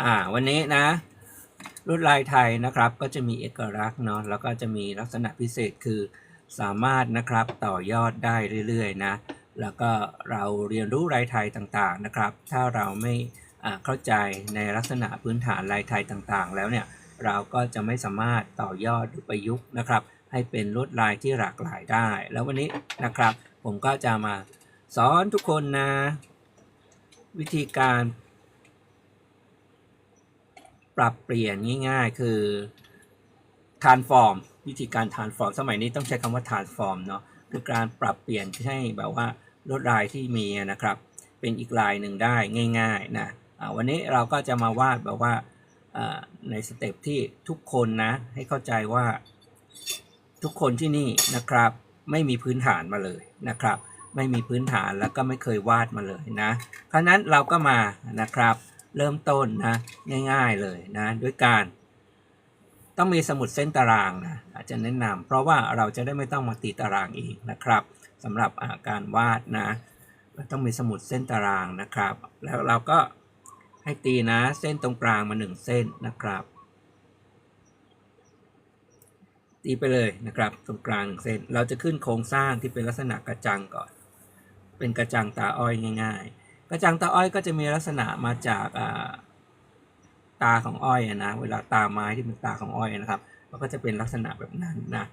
อ่าวันนี้นะลวดลายไทยนะครับก็จะมีเอกลักษณ์เนาะแล้วก็จะมีลักษณะพิเศษคือสามารถนะครับต่อยอดได้เรื่อยๆนะแล้วก็เราเรียนรู้ลายไทยต่างๆนะครับ ถ้าเราไม่เข้าใจในลักษณะพื้นฐานลายไทยต่างๆ แล้วเนี่ยเราก็จะไม่สามารถต่อยอดหรือประยุกต์นะครับ ให้เป็นลวดลายที่หลากหลายได้ แล้ววันนี้นะครับผมก็จะมาสอนทุกคนนะ วิธีการ ปรับเปลี่ยนง่าย ๆ คือ transform วิธีการ transform สมัยนี้ต้องใช้คำว่า transform เนาะคือการปรับเปลี่ยนให้แบบว่าลวดลายที่มีนะครับ เป็นอีกลายหนึ่งได้ง่าย ๆนะวันนี้เราก็จะมาวาดแบบว่าในสเต็ปที่ทุกคนนะให้เข้าใจว่าทุกคนที่นี่นะครับ ไม่มีพื้นฐานมาเลยนะครับ ไม่มีพื้นฐานแล้วก็ไม่เคยวาดมาเลยนะเพราะนั้นเราก็มานะครับ เริ่มต้นนะง่าย ๆเลยนะด้วยการต้องมีสมุดเส้นตารางนะอาจจะแนะนำเพราะว่าเราจะได้ไม่ต้องมาตีตารางเองนะครับสำหรับาการวาดนะเราต้องมีสมุดเส้นตารางนะครับ แล้วเราก็ให้ตีนะเส้นตรงกลางมาหนึ่งเส้นนะครับ ตีไปเลยนะครับตรงกลางหนึ่งเส้น เราจะขึ้นโครงสร้างที่เป็นลักษณะกระจังก่อน เป็นกระจังตาอ้อยง่าย ๆ กระจังตาอ้อยก็จะมีลักษณะมาจากตาของอ้อยนะเวลาตาไม้ที่เป็นตาของอ้อยนะครับมันก็จะเป็นลักษณะแบบนั้นนะ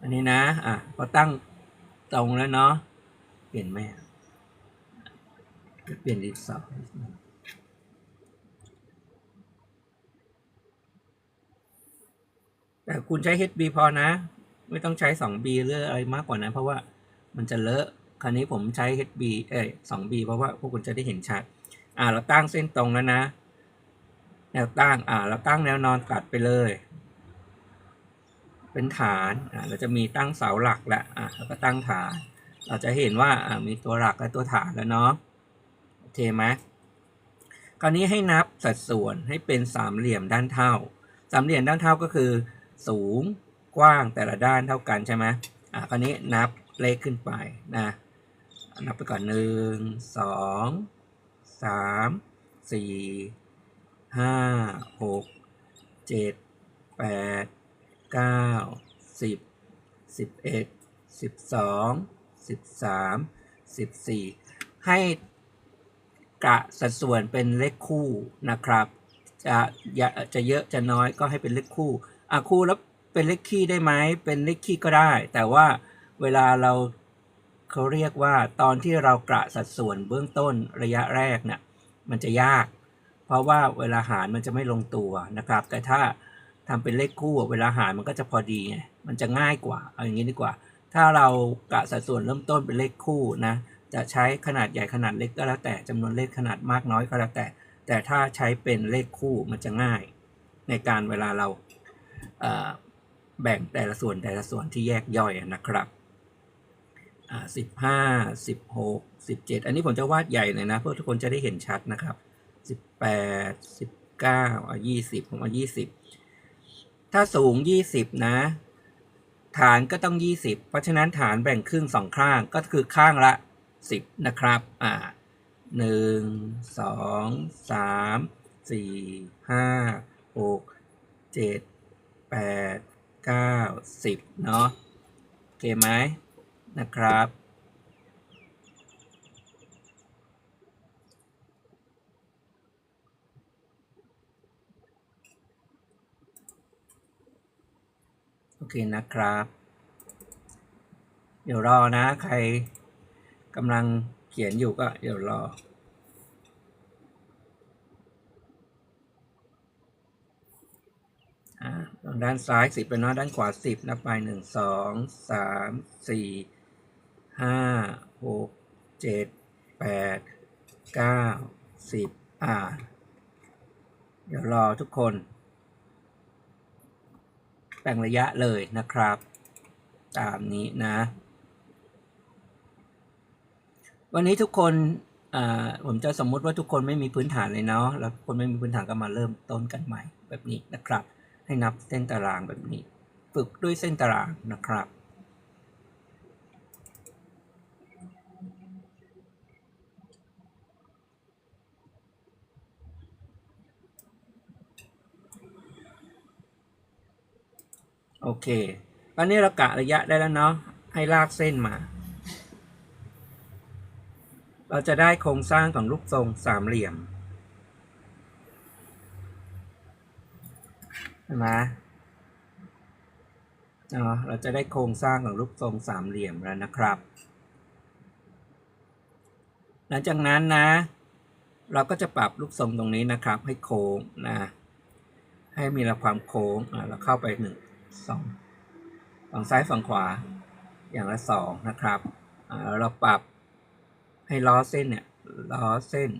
อันนี้นะอะพอตั้งตรงแล้วเนาะเปลี่ยนไหมอะเปลี่ยนดินสอแต่คุณใช้ HB พอนะ ไม่ต้องใช้ 2B หรืออะไรมากกว่านั้นเพราะว่ามันจะเลอะ คราวนี้ผมใช้ HB เอ้ย 2B เพราะว่าพวกคุณจะได้เห็นชัด อ่า เราตั้งเส้นตรงแล้วนะ แนวตั้ง อ่า เราตั้งแนวนอนตัดไปเลย เป็นฐาน อ่า เราจะมีตั้งเสาหลักแล้วอ่าแล้วก็ตั้งฐาน เราจะเห็นว่า อ่า มีตัวหลักและตัวฐานแล้วเนาะ โอเคไหมคราวนี้ให้นับสัดส่วนให้เป็นสามเหลี่ยมด้านเท่า สามเหลี่ยมด้านเท่าก็คือ สูง กว้างแต่ละด้านเท่ากันใช่ไหมอ่าคราวนี้นับเลขขึ้นไปนะ นับไปก่อนหนึ่งสองสามสี่ห้าหกเจ็ดแปดเก้าสิบสิบเอ็ดสิบสองสิบสามสิบสี่ให้กะสัดส่วนเป็นเลขคู่นะครับ จะอย่าจะเยอะจะน้อยก็ให้เป็นเลขคู่อะคู่แล้วเป็นเลขคี่ได้ไหมเป็นเลขคี่ก็ได้ แต่ว่าเวลาเรา เขาเรียกว่าตอนที่เรากระสัดส่วนเบื้องต้นระยะแรกเนี่ยมันจะยาก เพราะว่าเวลาหารมันจะไม่ลงตัวนะครับ แต่ถ้าทำเป็นเลขคู่เวลาหารมันก็จะพอดีไงมันจะง่ายกว่าเอาอย่างนี้ดีกว่า ถ้าเรากะสัดส่วนเริ่มต้นเป็นเลขคู่นะจะใช้ขนาดใหญ่ขนาดเล็กก็แล้วแต่จำนวนเลขขนาดมากน้อยก็แล้วแต่ แต่ถ้าใช้เป็นเลขคู่มันจะง่าย ในการเวลาเราแบ่งแต่ละส่วนแต่ละส่วนที่แยกย่อยนะครับ สิบห้าสิบหกสิบเจ็ดอันนี้ผมจะวาดใหญ่เลยนะ เพื่อทุกคนจะได้เห็นชัดนะครับสิบแปดสิบเก้าอะยี่สิบผมเอายี่สิบถ้าสูงยี่สิบนะ ฐานก็ต้อง20เพราะฉะนั้นฐานแบ่งครึ่งสองข้างก็คือข้างละ10นะครับอ่าหนึ่งสองสามสี่ห้าหกเจ็ดแปดเก้าสิบเนาะโอเคไหม นะครับ โอเคนะครับ เดี๋ยวรอนะใครกำลังเขียนอยู่ก็เดี๋ยวรออ่าด้านซ้ายสิบไปเนาะด้านขวาสิบนับไปหนึ่งสองสามสี่ ห้าหกเจ็ดแปดเก้าสิบอ่า เดี๋ยวรอทุกคนแบ่งระยะเลยนะครับ ตามนี้นะ วันนี้ทุกคนอ่าผมจะสมมุติว่าทุกคนไม่มีพื้นฐานเลยเนาะ แล้วคนไม่มีพื้นฐานก็มาเริ่มต้นกันใหม่แบบนี้นะครับ ให้นับเส้นตารางแบบนี้ ฝึกด้วยเส้นตารางนะครับ โอเคตอนนี้เรากะระยะได้แล้วเนาะ ให้ลากเส้นมา เราจะได้โครงสร้างของรูปทรงสามเหลี่ยมใช่ไหมเนาะเราจะได้โครงสร้างของรูปทรงสามเหลี่ยมแล้วนะครับ หลังจากนั้นนะ เราก็จะปรับรูปทรงตรงนี้นะครับ ให้โค้งนะ ให้มีระความโค้งเราเข้าไปหนึ่ง สองฝั่งซ้ายฝั่งขวาอย่างละสองนะครับเราปรับให้ล้อเส้นเนี่ยล้อเส้น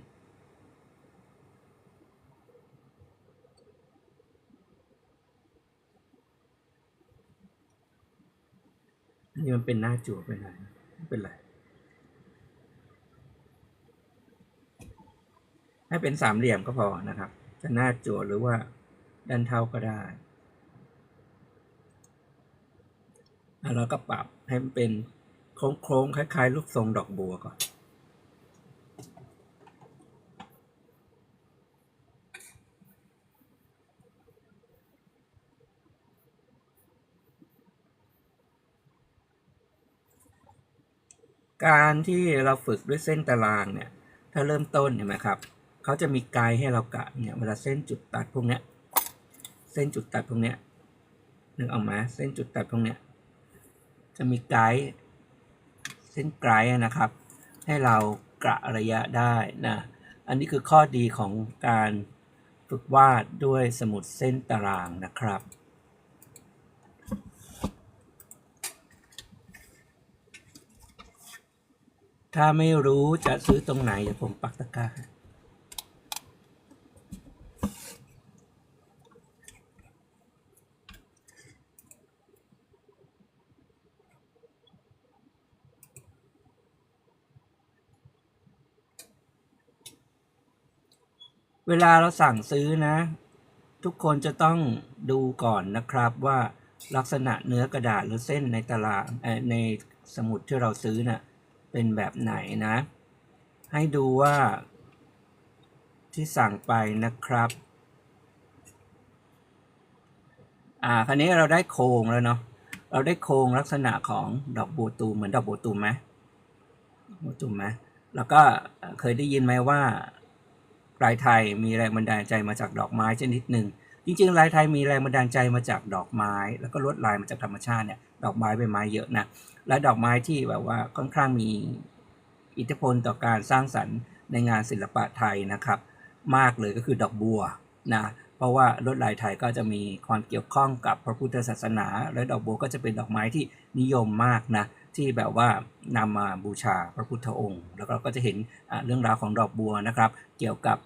นี่มันเป็นหน้าจั่วไปไหนไม่เป็นไรให้เป็นสามเหลี่ยมก็พอนะครับ จะหน้าจั่วหรือว่าด้านเท่าก็ได้ แล้วเราก็ปรับให้มันเป็นโค้งๆคล้ายๆลูกทรงดอกบัวก่อนการที่เราฝึกด้วยเส้นตารางเนี่ย ถ้าเริ่มต้นเห็นไหมครับ เขาจะมีไกด์ให้เรากะเนี่ย เวลาเส้นจุดตัดพวกเนี้ย เส้นจุดตัดพวกเนี้ยนึกออกไหมเส้นจุดตัดพวกเนี้ย จะมีไกด์เส้นไกด์นะครับ ให้เรากระระยะได้นะอันนี้คือข้อดีของการฝึกวาดด้วยสมุดเส้นตารางนะครับถ้าไม่รู้จะซื้อตรงไหนเดี๋ยวผมปักตะกร้า เวลาเราสั่งซื้อนะ ทุกคนจะต้องดูก่อนนะครับว่าลักษณะเนื้อกระดาษหรือเส้นในตารางเอ่อในสมุดที่เราซื้อน่ะเป็นแบบไหนนะ ให้ดูว่าที่สั่งไปนะครับอ่าคราวนี้เราได้โครงแล้วเนาะเราได้โครงลักษณะของดอกบัวตูมเหมือนดอกบัวตูมไหมบัวตูมไหมแล้วก็เคยได้ยินไหมว่า ลายไทยมีแรงบันดาลใจมาจากดอกไม้ชนิดหนึ่งจริงๆลายไทยมีแรงบันดาลใจมาจากดอกไม้ แล้วก็ลวดลายมาจากธรรมชาติเนี่ยดอกไม้ใบไม้เยอะนะและดอกไม้ที่แบบว่าค่อนข้างมีอิทธิพลต่อการสร้างสรรค์ในงานศิลปะไทยนะครับ มากเลยก็คือดอกบัวนะเพราะว่าลวดลายไทยก็จะมีความเกี่ยวข้องกับพระพุทธศาสนา และดอกบัวก็จะเป็นดอกไม้ที่นิยมมากนะ ที่แบบว่านำมาบูชาพระพุทธองค์ แล้วเราก็จะเห็นเรื่องราวของดอกบัวนะครับ เกี่ยวกับ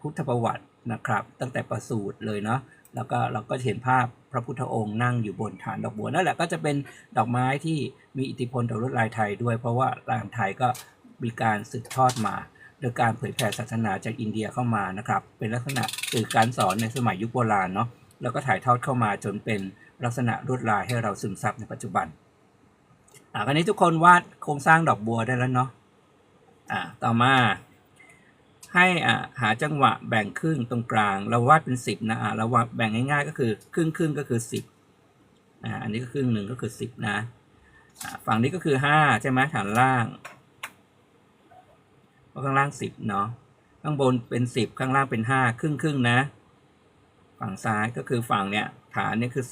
พุทธประวัตินะครับ ตั้งแต่ประสูติเลยเนาะแล้วก็เราก็เห็นภาพพระพุทธองค์นั่งอยู่บนฐานดอกบัวนั่นแหละก็จะเป็นดอกไม้ที่มีอิทธิพลต่อลวดลายไทยด้วย เพราะว่าลายไทยก็มีการสืบทอดมา โดยการเผยแผ่ศาสนาจากอินเดียเข้ามานะครับ เป็นลักษณะสื่อการสอนในสมัยยุคโบราณเนาะแล้วก็ถ่ายทอดเข้ามาจนเป็นลักษณะลวดลายให้เราซึมซับในปัจจุบัน อ่าคราวนี้ทุกคนวาดโครงสร้างดอกบัวได้แล้วเนาะอ่าต่อมา ให้อ่าหาจังหวะแบ่งครึ่งตรงกลาง เราวาดเป็น 10นะอ่าเราวาดแบ่งง่ายๆ ก็คือครึ่งครึ่งก็คือ 10อ่าอันนี้ก็ครึ่งหนึ่งก็คือ 10 นะอ่าฝั่งนี้ก็คือ 5 ใช่ไหมฐานล่างข้างล่าง 10เนาะข้างบนเป็น 10 ข้างล่างเป็น 5 ครึ่งครึ่งนะ ฝั่งซ้ายก็คือฝั่งเนี่ยฐานเนี่ยคือ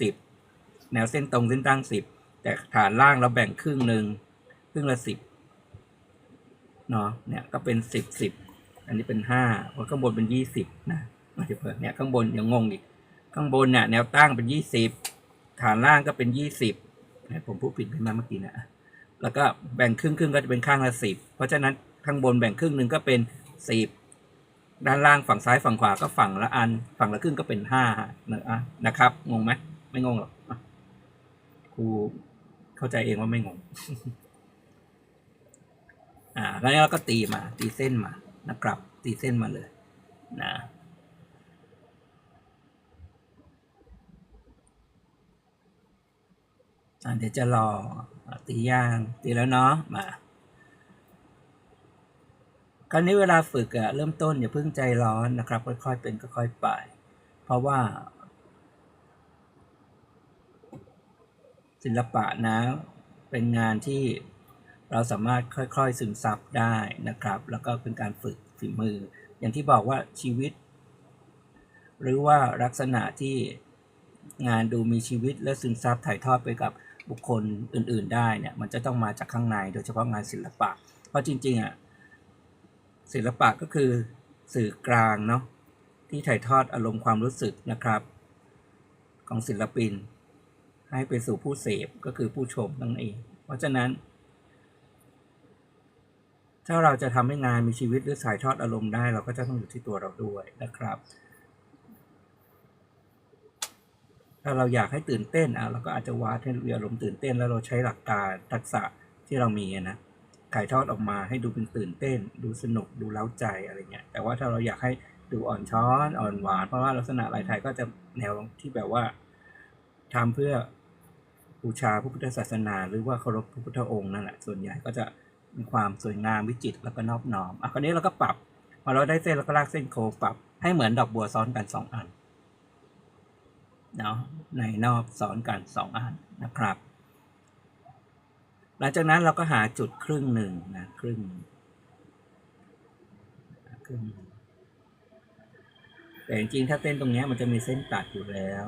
10 แนวเส้นตรงเส้นตั้ง 10 จากฐานล่างเราแบ่งครึ่งหนึ่งครึ่งละสิบเนาะเนี่ยก็เป็นสิบสิบอันนี้เป็นห้าข้างบนเป็นยี่สิบนะมาเปิดเนี่ยข้างบนยังงงอีก ข้างบนเนี่ยแนวตั้งเป็นยี่สิบฐานล่างก็เป็นยี่สิบผมพูดผิดไปมาเมื่อกี้นะแล้วก็แบ่งครึ่งครึ่งก็จะเป็นข้างละสิบเพราะฉะนั้นข้างบนแบ่งครึ่งหนึ่งก็เป็นสิบด้านล่างฝั่งซ้ายฝั่งขวาก็ฝั่งละอัน ฝั่งละครึ่งก็เป็นห้านะครับงงไหมไม่งงหรอกครู เข้าใจเองว่าไม่งง อ่าแล้วเราก็ตีมา ตีเส้นมานะครับ ตีเส้นมาเลย นะเดี๋ยวจะรอตีย่างตีแล้วเนาะมาคราวนี้เวลาฝึกอะเริ่มต้นอย่าเพิ่งใจร้อนนะครับ ค่อยๆเป็นค่อยๆไป เพราะว่า ศิลปะนะเป็นงานที่เราสามารถค่อยๆซึมซับได้นะครับ แล้วก็เป็นการฝึกฝีมือ อย่างที่บอกว่าชีวิต หรือว่าลักษณะที่งานดูมีชีวิตและซึมซับถ่ายทอดไปกับบุคคลอื่น ๆ ได้เนี่ยมันจะต้องมาจากข้างในโดยเฉพาะงานศิลปะ เพราะจริงๆอะศิลปะก็คือสื่อกลางเนาะที่ถ่ายทอดอารมณ์ความรู้สึกนะครับ ของศิลปิน ให้ไปสู่ผู้เสพก็คือผู้ชมนั่นเอง เพราะฉะนั้น ถ้าเราจะทำให้งานมีชีวิตหรือถ่ายทอดอารมณ์ได้ เราก็จะต้องอยู่ที่ตัวเราด้วยนะครับ ถ้าเราอยากให้ตื่นเต้นอะเราก็อาจจะวาดให้มีอารมณ์ตื่นเต้น แล้วเราใช้หลักการทักษะที่เรามีอะนะถ่ายทอดออกมาให้ดูเป็นตื่นเต้น ดูสนุกดูเล้าใจอะไรเงี้ยแต่ว่าถ้าเราอยากให้ดูอ่อนช้อนอ่อนหวานเพราะว่าลักษณะลายไทยก็จะแนวที่แบบว่าทำเพื่อ บูชาพระพุทธศาสนา หรือว่าเคารพพระพุทธองค์นั่นแหละส่วนใหญ่ก็จะมีความสวยงามวิจิตรแล้วก็นอบน้อมอะคราวนี้เราก็ปรับพอเราได้เส้นเราก็ลากเส้นโค้งปรับ ให้เหมือนดอกบัวซ้อนกันสองอันเนาะในนอกซ้อนกันสองอันนะครับ หลังจากนั้นเราก็หาจุดครึ่งหนึ่งนะครึ่งครึ่งหนึ่งแต่จริงๆถ้าเส้นตรงนี้มันจะมีเส้นตัดอยู่แล้ว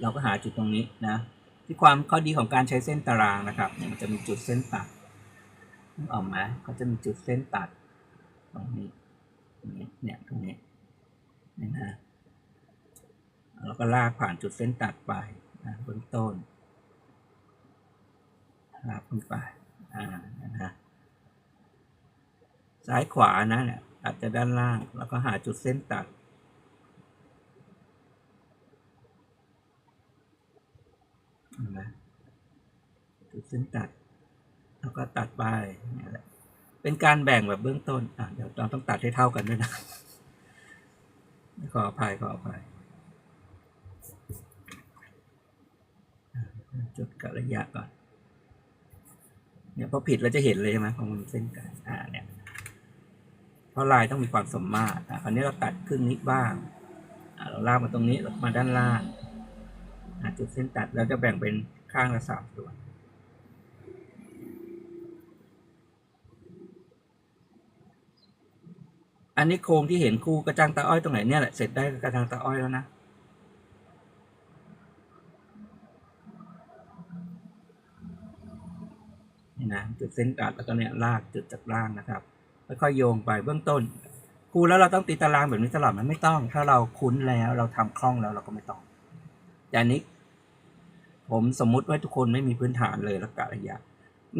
เราก็หาจุดตรงนี้นะ ที่ความข้อดีของการใช้เส้นตารางนะครับเนี่ยมันจะมีจุดเส้นตัดนึกออกไหมก็จะมีจุดเส้นตัดตรงนี้ตรงนี้เนี่ยตรงนี้นี่นะแล้วก็ลากผ่านจุดเส้นตัดไปนะเบื้องต้นลากขึ้นไปอ่านะฮะซ้ายขวานะเนี่ยตัดจากด้านล่างแล้วก็หาจุดเส้นตัด เห็ นไหมจุดเส้นตัด แล้วก็ตัดไปนี่แหละเป็นการแบ่งแบบเบื้องต้นอะเดี๋ยวเราต้องตัดให้เท่ากันด้วยนะขออภัยขออภัยจุดกะระยะก่อน เนี่ยพอผิดเราจะเห็นเลยใช่ไหมพองมันเส้นกันอ่าเนี่ยเพราะลายต้องมีความสมมาตรอะคราวนี้เราตัดครึ่งนี้บ้างอ่าเราลากมาตรงนี้มาด้านล่างาจุดเส้นตัดเราจะแบ่งเป็นข้างละสามส่วนอันนี้โครงที่เห็นคู่กระจังตาอ้อยตรงไหนเนี่ยแหละเสร็จได้กระจังตาอ้อยแล้วนะนี่นะจุดเส้นตัดแล้วก็เนี่ยลากจุดจากล่างนะครับค่อยโยงไปเบื้องต้นครูแล้วเราต้องตีตารางแบบนี้ตลอดไหมันไม่ต้อง ถ้าเราคุ้นแล้วเราทำคล่องแล้วเราก็ไม่ต้องแต่อันนี้ ผมสมมุติว่าทุกคนไม่มีพื้นฐานเลยล้วกะระยะ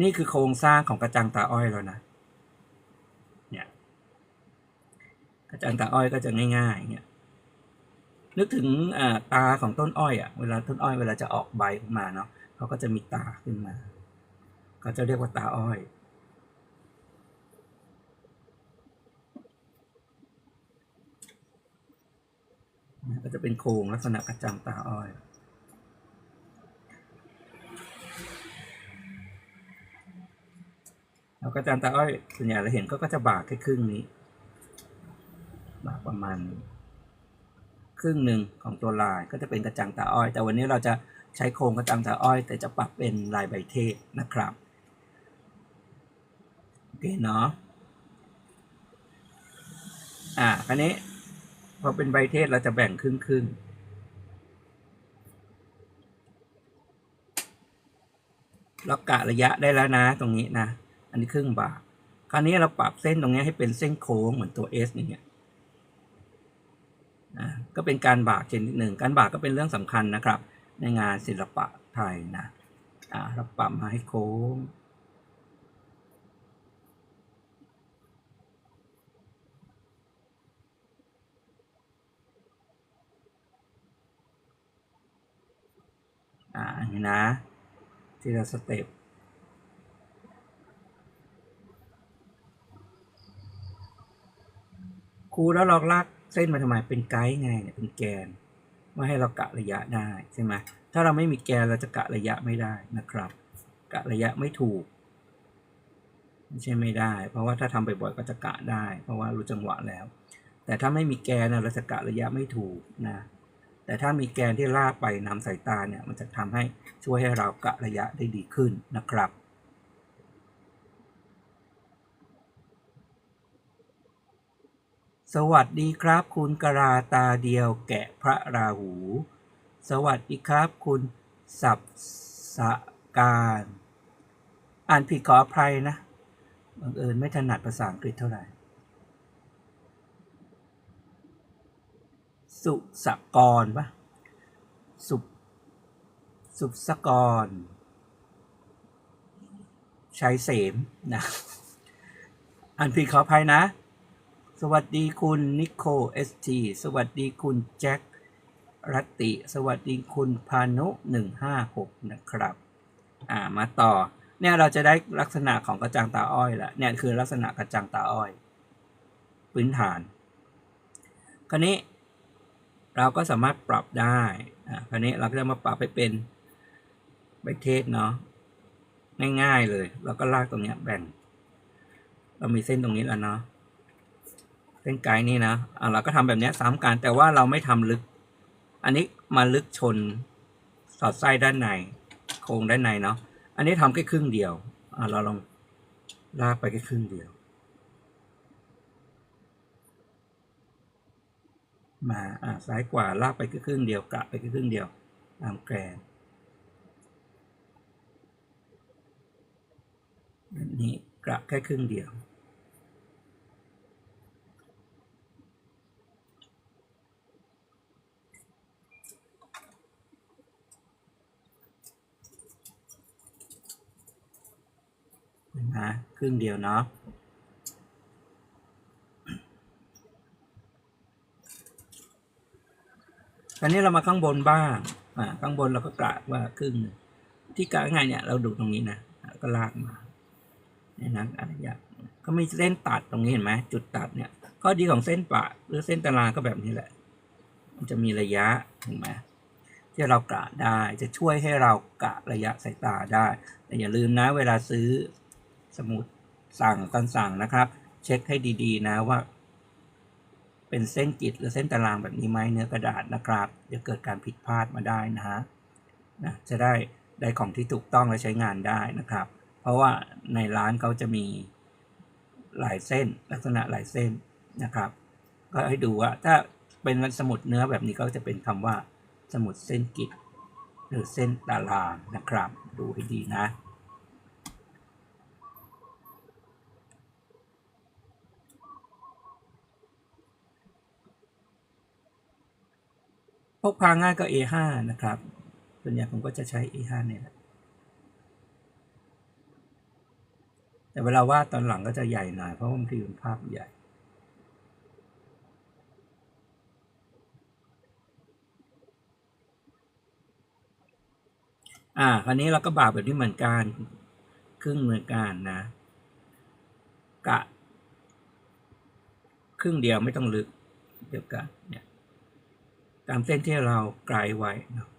นี่คือโครงสร้างของกระจังตาอ้อยแล้วนะเนี่ยกระจังตาอ้อยก็จะง่ายๆเนี่ยนึกถึงตาของต้นอ้อยอะเวลาต้นอ้อยเวลาจะออกใบขึ้นมาเนาะเขาก็จะมีตาขึ้นมา ก็จะเรียกว่าตาอ้อยก็จะเป็นโครงลักษณะกระจังตาอ้อย แล้วกระจังตาอ้อยส่วนใหญ่เราเห็นก็ก็จะบากแค่ครึ่งนี้บากประมาณ ครึ่งหนึ่งของตัวลายก็จะเป็นกระจังตาอ้อย แต่วันนี้เราจะใช้โครงกระจังตาอ้อย แต่จะปรับเป็นลายใบเทศนะครับโอเคเนาะอ่าคราวนี้พอเป็นใบเทศเราจะแบ่งครึ่งครึ่งเรากะระยะได้แล้วนะตรงนี้นะ อันนี้ครึ่งบาทคราวนี้เราปรับเส้นตรงนี้ให้เป็นเส้นโค้งเหมือนตัว S อย่างเงี้ยนะก็เป็นการบากชนิดหนึ่ง การบากก็เป็นเรื่องสำคัญนะครับ ในงานศิลปะไทยนะอ่าเราปรับมาให้โค้งอ่าอันนี้นะ ทีละสเต็ป ครูแล้วเราลากเส้นมาทำไมเป็นไกด์ไงเนี่ยเป็นแกนว่าให้เรากะระยะได้ใช่ไหมถ้าเราไม่มีแกนเราจะกะระยะไม่ได้นะครับ กะระยะไม่ถูกไม่ใช่ไม่ได้ เพราะว่าถ้าทำบ่อยๆก็จะกะได้ เพราะว่ารู้จังหวะแล้ว แต่ถ้าไม่มีแกนนะเราจะกะระยะไม่ถูกนะแต่ถ้ามีแกนที่ลากไปนำสายตาเนี่ยมันจะทำให้ช่วยให้เรากะระยะได้ดีขึ้นนะครับ สวัสดีครับ คุณกราตาเดียวแกะพระราหู สวัสดีครับ คุณสับสการ อ่านผิดขออภัยนะบังเอิญไม่ถนัดภาษาอังกฤษเท่าไหร่ สุสกรปะสุสุสกรชัยเสมนะอ่านผิดขออภัยนะ สวัสดีคุณนิโคเอสทีสวัสดีคุณแจ็ครัตติสวัสดีคุณพานุหนึ่งห้าหกนะครับ อ่า มาต่อ เนี่ยเราจะได้ลักษณะของกระจังตาอ้อยละเนี่ยคือลักษณะกระจังตาอ้อย พื้นฐาน คราวนี้เราก็สามารถปรับได้ อ่า คราวนี้เราก็จะมาปรับให้เป็นใบเทศเนาะ ง่ายๆเลย เราก็ลากตรงเนี้ยแบ่ง เรามีเส้นตรงนี้แล้วเนาะ เส้นไกด์นี่นะอ่าเราก็ทำแบบนี้ซ้ำกันแต่ว่าเราไม่ทำลึก อันนี้มาลึกชนสอดไส้ด้านใน โครงด้านในเนาะอันนี้ทำแค่ครึ่งเดียวอ่าเราลองลากไปแค่ครึ่งเดียว มาอ่าซ้ายกว่าลากไปแค่ครึ่งเดียวกะไปแค่ครึ่งเดียวตามแกนแบบนี้กะแค่ครึ่งเดียว นะครึ่งเดียวเนาะคราวนี้เรามาข้างบนบ้างอ่าข้างบนเราก็กะว่าครึ่งที่กะง่ายเนี่ยเราดูตรงนี้นะก็ลากมาเนี่ยนะอะไรอย่างก็มีเส้นตัดตรงนี้เห็นไหมจุดตัดเนี่ยข้อดีของเส้นปะหรือเส้นตารางก็แบบนี้แหละ มันจะมีระยะเห็นไหมที่เรากะได้จะช่วยให้เรากะระยะสายตาได้ แต่อย่าลืมนะเวลาซื้อ สมุดสั่งตอนสั่งนะครับ เช็คให้ดีๆ นะว่า เป็นเส้นจิตหรือเส้นตารางแบบนี้ไหมเนื้อกระดาษนะครับเดี๋ยวเกิดการผิดพลาดมาได้นะฮะนะจะได้ได้ของที่ถูกต้องและใช้งานได้นะครับ เพราะว่าในร้านเขาจะมีหลายเส้นลักษณะหลายเส้นนะครับ ก็ให้ดูว่าถ้าเป็นสมุดเนื้อแบบนี้ก็จะเป็นคำว่าสมุดเส้นกิจหรือเส้นตารางนะครับ ดูให้ดีนะ พกพาง่ายก็ A5 นะครับ ส่วนใหญ่ผมก็จะใช้ A5 เนี่ยแหละแต่เวลาวาดตอนหลังก็จะใหญ่หน่อยเพราะว่าบางทีมันภาพใหญ่อ่า คราวนี้เราก็บากแบบนี้เหมือนกัน ครึ่งเหมือนกันนะ กะ ครึ่งเดียวไม่ต้องลึกเดียวกันเนี่ย ตามเส้นที่เราไกลไว้เนาะ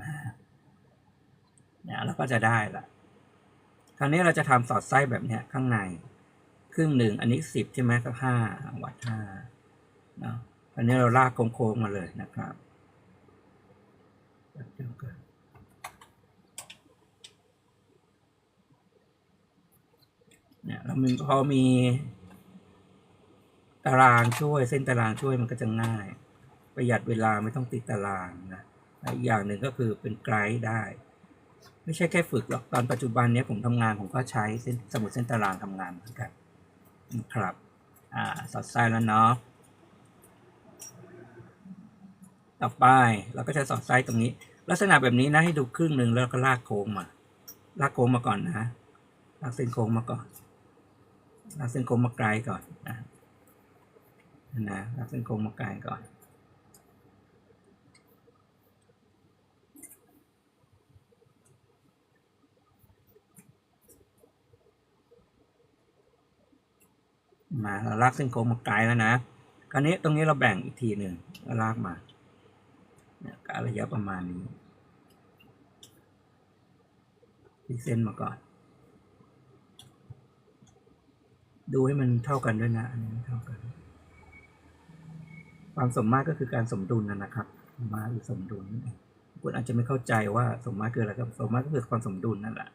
มาเนี่ยเราก็จะได้ละคราวนี้เราจะทำสอดไส้แบบเนี้ยข้างใน ครึ่งหนึ่งอันนี้สิบใช่ไหมก็ห้าวัดห้าเนาะคราวนี้เราลากโค้งๆมาเลยนะครับแบบเดียวกัน เนี่ยเรามีพอมี ตารางช่วยเส้นตารางช่วยมันก็จะง่าย ประหยัดเวลาไม่ต้องติดตารางนะอีกอย่างหนึ่งก็คือเป็นไกด์ได้ ไม่ใช่แค่ฝึกหรอกตอนปัจจุบันนี้ผมทำงานผมก็ใช้เส้นสมุดเส้นตารางทำงานเหมือนกันครับอ่าสอดไส้แล้วเนาะต่อไปเราก็จะสอดไส้ตรงนี้ ลักษณะแบบนี้นะให้ดูครึ่งหนึ่งแล้วก็ลากโค้งมา ลากโค้งมาก่อนนะลากเส้นโค้งมาก่อน ลากเส้นโค้งมาไกลก่อนนะนะลากเส้นโค้งมาไกลก่อน มาเราลากเส้นโค้งมาไกลแล้วนะคราวนี้ตรงนี้เราแบ่งอีกทีหนึ่งแล้วลากมากะระยะประมาณนี้ที่เส้นมาก่อน ดูให้มันเท่ากันด้วยนะ อันนี้ไม่เท่ากัน ความสมมาตรก็คือการสมดุลนะนะครับ มาหรือสมดุลนั่นเองคุณอาจจะไม่เข้าใจว่าสมมาตรคืออะไรครับ สมมาตรก็คือความสมดุลนั่นแหละ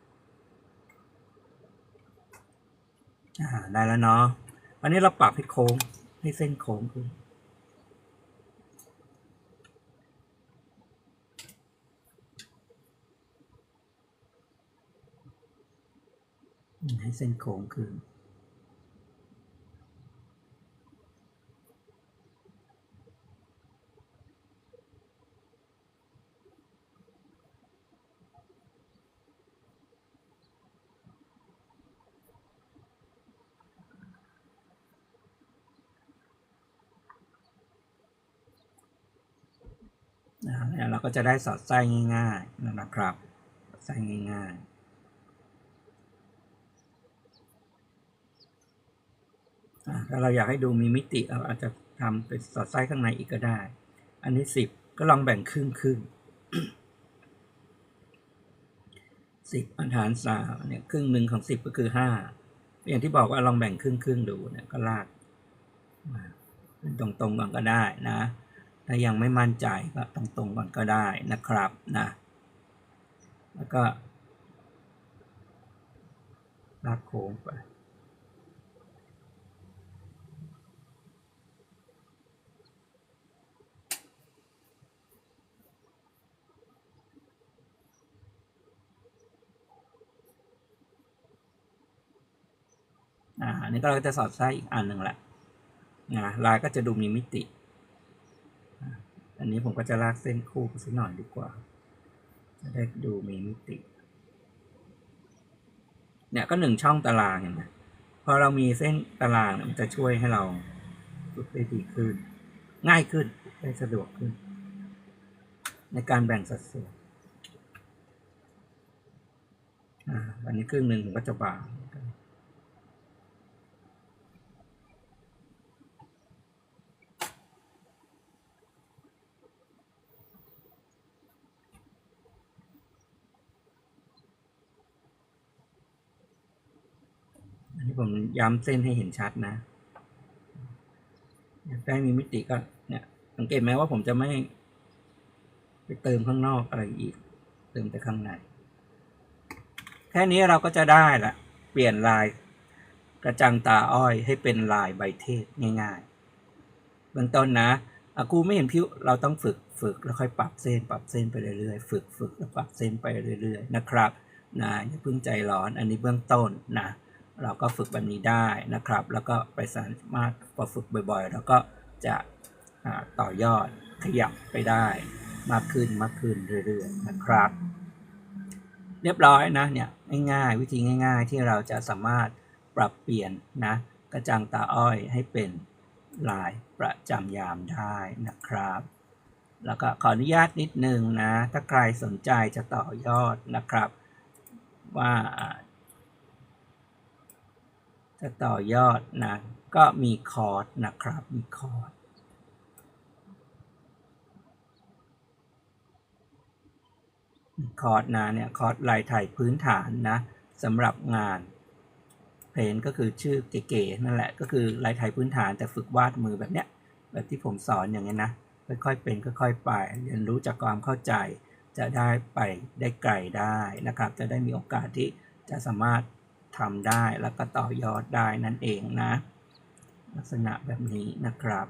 ได้แล้วเนาะ อันนี้เราปรับให้โค้ง ให้เส้นโค้งขึ้นให้เส้นโค้งขึ้น นะเนี่ยเราก็จะได้สอดไส้ง่ายๆนะครับไส้ง่ายๆถ้าเราอยากให้ดูมีมิติเราอาจจะทำเป็นสอดไส้ข้างในอีกก็ได้ อันนี้สิบก็ลองแบ่งครึ่งครึ่งสิบอันฐานสามเนี่ยครึ่งหนึ่งของสิบก็คือห้าอย่างที่บอกว่าลองแบ่งครึ่งครึ่งดูเนี่ยก็ลากมาตรงๆก่อนก็ได้นะ ถ้ายังไม่มั่นใจก็ตรงๆก่อนก็ได้นะครับนะแล้วก็ลากโค้งไปอ่าอันนี้ก็เราจะสอดไส้อีกอันหนึ่งแหละนะลายก็จะดูมีมิติ อันนี้ผมก็จะลากเส้นคู่ไปสักหน่อยดีกว่า จะได้ดูมีมิติ เนี่ยก็หนึ่งช่องตารางเห็นไหมพอเรามีเส้นตารางมันจะช่วยให้เราฝึกได้ดีขึ้น ง่ายขึ้นได้สะดวกขึ้น ในการแบ่งสัดส่วนอ่าอันนี้ครึ่งหนึ่งผมก็จะบาง อันนี้ผมย้ำเส้นให้เห็นชัดนะอยากได้มีมิติก็เนี่ยสังเกตไหมว่าผมจะไม่ไปเติมข้างนอกอะไรอีก เติมแต่ข้างใน แค่นี้เราก็จะได้ละ เปลี่ยนลายกระจังตาอ้อยให้เป็นลายใบเทศง่ายๆ เบื้องต้นนะอากูไม่เห็นพิวเราต้องฝึกฝึกแล้วค่อยปรับเส้น ปรับเส้นไปเรื่อยๆ ฝึกฝึกแล้วปรับเส้นไปเรื่อยๆ นะครับนะอย่าเพิ่งใจร้อนอันนี้เบื้องต้นนะ เราก็ฝึกแบบนี้ได้นะครับ แล้วก็ไปสามารถพอฝึกบ่อยๆ แล้วก็จะต่อยอดขยับไปได้มากขึ้นมากขึ้นเรื่อยๆนะครับ เรียบร้อยนะเนี่ยง่ายๆ วิธีง่าย ๆ ที่เราจะสามารถปรับเปลี่ยนนะกระจังตาอ้อยให้เป็นลายประจำยามได้นะครับ แล้วก็ขออนุญาตนิดนึงนะ ถ้าใครสนใจจะต่อยอดนะครับ ว่า จะต่อยอดนะก็มีคอร์สนะครับมีคอร์สคอร์สนะเนี่ยคอร์สลายไทยพื้นฐานนะสำหรับงานเพลนก็คือชื่อเก๋ๆนั่นแหละก็คือลายไทยพื้นฐานแต่ฝึกวาดมือแบบเนี้ยแบบที่ผมสอนอย่างนี้ยนะค่อยๆเป็นค่อยๆไปเรียนรู้จากความเข้าใจจะได้ไปได้ไกลได้นะครับ จะได้มีโอกาสที่จะสามารถ ทำได้แล้วก็ต่อยอดได้นั่นเองนะ ลักษณะแบบนี้นะครับ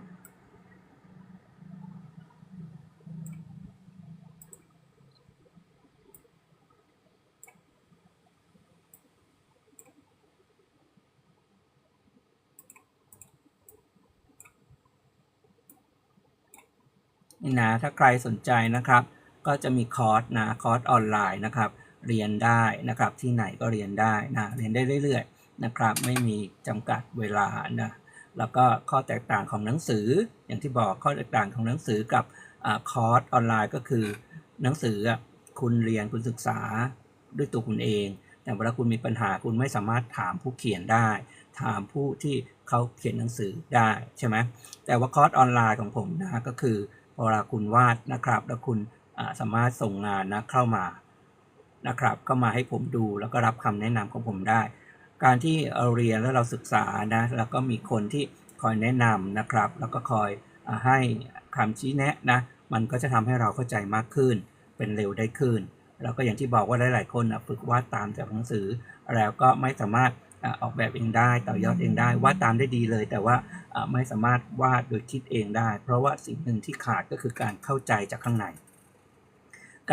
นี่นะถ้าใครสนใจนะครับ ก็จะมีคอร์สนะคอร์สออนไลน์นะครับ เรียนได้นะครับ ที่ไหนก็เรียนได้นะเรียนได้เรื่อยๆนะครับ ไม่มีจำกัดเวลานะแล้วก็ข้อแตกต่างของหนังสือ อย่างที่บอกข้อแตกต่างของหนังสือกับอคอร์สออนไลน์ก็คือ หนังสือคุณเรียนคุณศึกษาด้วยตัวคุณเอง แต่เวลาคุณมีปัญหาคุณไม่สามารถถามผู้เขียนได้ ถามผู้ที่เขาเขียนหนังสือได้ใช่ไหมแต่ว่าคอร์สออนไลน์ของผมนะก็คือเวลาคุณวาดนะครับ แล้วคุณสามารถส่งงานนะเข้ามา นะครับเข้ามาให้ผมดูแล้วก็รับคำแนะนำของผมได้ การที่เราเรียนแล้วเราศึกษานะแล้วก็มีคนที่คอยแนะนำนะครับ แล้วก็คอยให้คำชี้แนะนะ มันก็จะทำให้เราเข้าใจมากขึ้น เป็นเร็วได้ขึ้น แล้วก็อย่างที่บอกว่าหลาย ๆ คนนะฝึกวาดตามจากหนังสือ แล้วก็ไม่สามารถออกแบบเองได้ต่อยอดเองได้วาดตามได้ดีเลย แต่ว่าไม่สามารถวาดโดยคิดเองได้ เพราะว่าสิ่งหนึ่งที่ขาดก็คือการเข้าใจจากข้างใน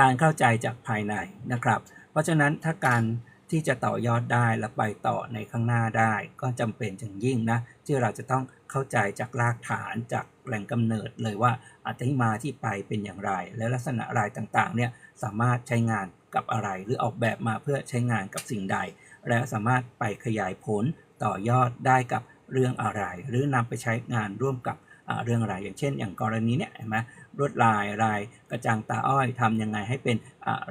การเข้าใจจากภายในนะครับ เพราะฉะนั้นถ้าการที่จะต่อยอดได้และไปต่อในข้างหน้าได้ ก็จำเป็นอย่างยิ่งนะที่เราจะต้องเข้าใจจากรากฐานจากแหล่งกำเนิดเลยว่าอัตมาที่ไปเป็นอย่างไร และลักษณะรายต่างๆเนี่ยสามารถใช้งานกับอะไรหรือออกแบบมาเพื่อใช้งานกับสิ่งใด และสามารถไปขยายผลต่อยอดได้กับเรื่องอะไร หรือนำไปใช้งานร่วมกับเรื่องอะไรอย่างเช่น อย่างกรณีเนี้ยเห็นไหม ลวดลายลายกระจังตาอ้อยทำยังไงให้เป็น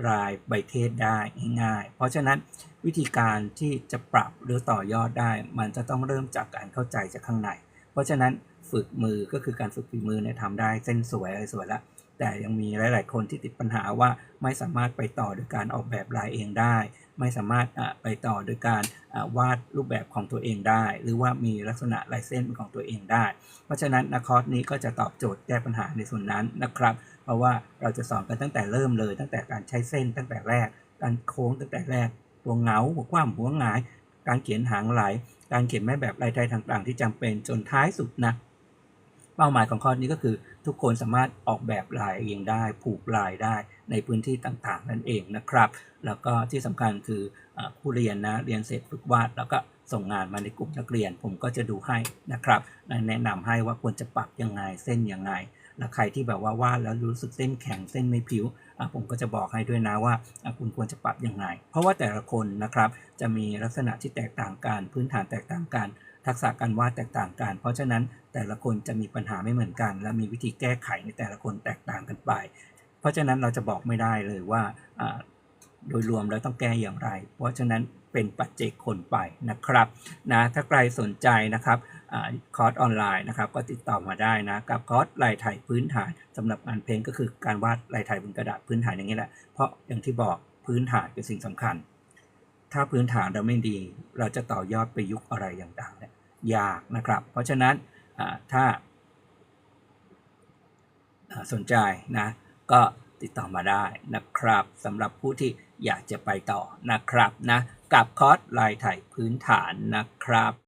ลายใบเทศได้ง่ายๆ เพราะฉะนั้นวิธีการที่จะปรับหรือต่อยอดได้ มันจะต้องเริ่มจากการเข้าใจจากข้างใน เพราะฉะนั้นฝึกมือก็คือการฝึกฝีมือเนี่ยทำได้เส้นสวยอะไรสวยละ แต่ยังมีหลาย ๆ คนที่ติดปัญหาว่าไม่สามารถไปต่อโดยการออกแบบลายเองได้ ไม่สามารถไปต่อโดยการวาดรูปแบบของตัวเองได้ หรือว่ามีลักษณะลายเส้นของตัวเองได้ เพราะฉะนั้นนะคอร์สนี้ก็จะตอบโจทย์แก้ปัญหาในส่วนนั้นนะครับ เพราะว่าเราจะสอนกันตั้งแต่เริ่มเลย ตั้งแต่การใช้เส้นตั้งแต่แรก การโค้งตั้งแต่แรก ตัวเงาหัวกว้างหัวงาย การเขียนหางไหล การเขียนแม่แบบลายไทยต่าง ๆ ที่จำเป็นจนท้ายสุดนะ เป้าหมายของข้อนี้ก็คือทุกคนสามารถออกแบบลายเองได้ ผูกลายได้ในพื้นที่ต่างๆ นั่นเองนะครับ แล้วก็ที่สำคัญคือผู้เรียนนะเรียนเสร็จฝึกวาด แล้วก็ส่งงานมาในกลุ่มนักเรียน ผมก็จะดูให้นะครับแนะนะนำให้ว่าควรจะปรับยังไงเส้นยังไงแล้วใครที่แบบว่าวาดแล้วรู้สึกเส้นแข็งเส้นไม่ผิว ผมก็จะบอกให้ด้วยนะว่าคุณควรจะปรับยังไง เพราะว่าแต่ละคนนะครับจะมีลักษณะที่แตกต่างกันพื้นฐานแตกต่างกัน ทักษะการวาดแตกต่างกัน เพราะฉะนั้นแต่ละคนจะมีปัญหาไม่เหมือนกัน และมีวิธีแก้ไขในแต่ละคนแตกต่างกันไป เพราะฉะนั้นเราจะบอกไม่ได้เลยว่าโดยรวมแล้วต้องแก้อย่างไร เพราะฉะนั้นเป็นปัจเจกคนไปนะครับนะถ้าใครสนใจนะครับ คอร์สออนไลน์นะครับก็ติดต่อมาได้นะกับคอร์สลายไทยพื้นฐานสำหรับงานเพลงก็คือการวาดลายไทยบนกระดาษพื้นฐานอย่างนี้แหละเพราะอย่างที่บอกพื้นฐานเป็นสิ่งสำคัญ ถ้าพื้นฐานเราไม่ดี เราจะต่อยอดไปยุคอะไรอย่างต่างเนี่ยยากนะครับ เพราะฉะนั้นถ้าอ่าสนใจนะก็ติดต่อมาได้นะครับสำหรับผู้ที่อยากจะไปต่อนะครับนะกับคอร์สลายไทยพื้นฐานนะครับ